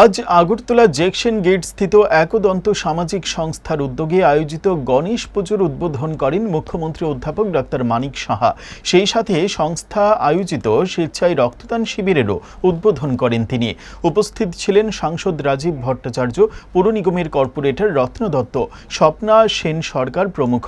আজ আগরতলা জেকশন গেট স্থিত একদন্ত সামাজিক সংস্থার উদ্যোগে আয়োজিত গণেশ পুজোর উদ্বোধন করেন মুখ্যমন্ত্রী অধ্যাপক ডাক্তার মানিক সাহা। সেই সাথে সংস্থা আয়োজিত স্বেচ্ছায় রক্তদান শিবিরেরও উদ্বোধন করেন তিনি। উপস্থিত ছিলেন সাংসদ রাজীব ভট্টাচার্য, পুর নিগমের কর্পোরেটর রত্ন দত্ত, স্বপ্না সেন সরকার প্রমুখ।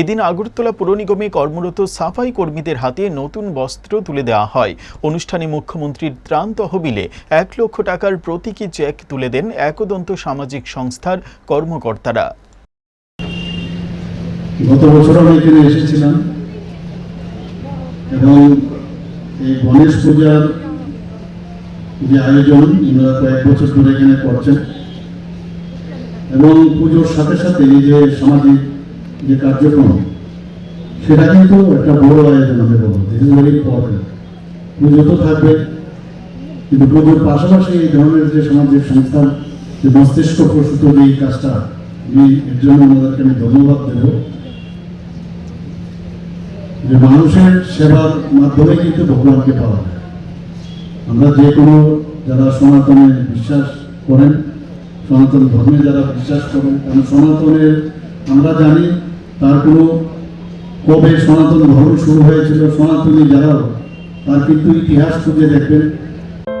এদিন আগরতলা পুর নিগমে কর্মরত সাফাই কর্মীদের হাতে নতুন বস্ত্র তুলে দেওয়া হয়। অনুষ্ঠানে মুখ্যমন্ত্রীর ত্রাণ তহবিলে এক লক্ষ টাকার প্রতীকী চেক তুলে দেন একদন্ত সামাজিক সংস্থার কর্মকর্তারা? গত বছর আমি এখানে এসেছিলাম এবং এই গণেশ পূজার যে আয়োজন, ওনারা কয়েক বছর ধরে এখানে করছেন। এবং পুজোর সাথে সাথে এই যে সামাজিক যে কার্যক্রম, সেটা কিন্তু একটা বড় আয়োজন আমি বলব পুজো তো থাকবে কিন্তু পুজোর পাশাপাশি এই ধরনের যে সামাজিক সংস্থার যে মস্তিষ্ক প্রসূত এই কাজটা, আমি এর জন্য ওনাদেরকে আমি ধন্যবাদ দেবো। যে মানুষের সেবার মাধ্যমে কিন্তু ভগবানকে পাওয়া যায়। আমরা যে কোনো যারা সনাতনে বিশ্বাস করেন, সনাতন ধর্মে যারা বিশ্বাস করেন, কারণ সনাতনের, আমরা জানি তার কোনো কবে সনাতন ধর্ম শুরু হয়েছিল, সনাতনী যারাও তার কিন্তু ইতিহাস খুঁজে দেখবেন।